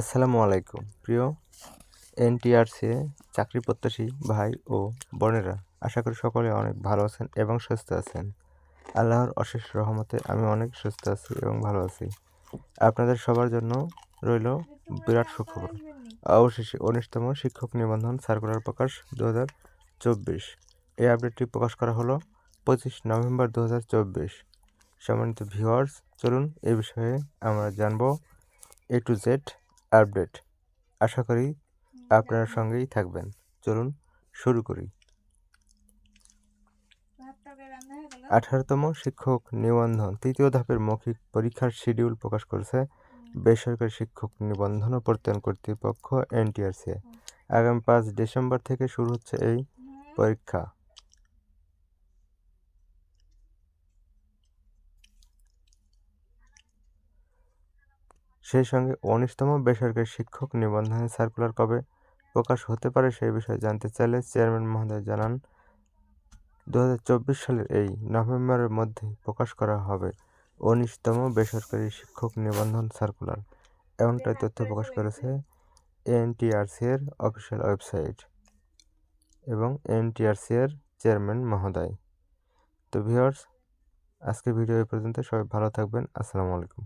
আসসালামু আলাইকুম, প্রিয় এনটিআরসি চাকরি প্রত্যাশী ভাই ও বোনেরা। আশা করি সকলে অনেক ভালো আছেন এবং সুস্থ আছেন। আল্লাহর অশেষ রহমতে আমি অনেক সুস্থ আছি এবং ভালো আছি। আপনাদের সবার জন্য রইল বিরাট সুখবর। অবশেষে উনিশতম শিক্ষক নিবন্ধন সার্কুলার প্রকাশ দু হাজার চব্বিশ। এই আপডেটটি প্রকাশ করা হলো পঁচিশ নভেম্বর দু হাজার চব্বিশ। সম্মানিত ভিউয়ার্স, চলুন এ বিষয়ে আমরা জানব এ টু জেড আপডেট। আশা করি আপনার সঙ্গেই থাকবেন। চলুন শুরু করি। আঠারোতম শিক্ষক নিবন্ধন। তৃতীয় ধাপের মৌখিক পরীক্ষার শিডিউল প্রকাশ করেছে। বেসরকারি শিক্ষক নিবন্ধন ও প্রত্যয়ন কর্তৃপক্ষ এনটিআরসি। আগামী পাঁচ ডিসেম্বর থেকে শুরু হচ্ছে এই পরীক্ষা। সেই সঙ্গে উনিশতম বেসরকারি শিক্ষক নিবন্ধনের সার্কুলার কবে প্রকাশ হতে পারে সেই বিষয়ে জানতে চাইলে চেয়ারম্যান মহোদয় জানান দু হাজার চব্বিশ সালের এই নভেম্বরের মধ্যে প্রকাশ করা হবে উনিশতম বেসরকারি শিক্ষক নিবন্ধন সার্কুলার এমনটাই তথ্য প্রকাশ করেছে এনটিআরসি এর অফিসিয়াল ওয়েবসাইট এবং এনটিআরসি এর চেয়ারম্যান মহোদয়। তো ভিউয়ার্স আজকে ভিডিও এই পর্যন্ত। সবাই ভালো থাকবেন। আসসালামু আলাইকুম।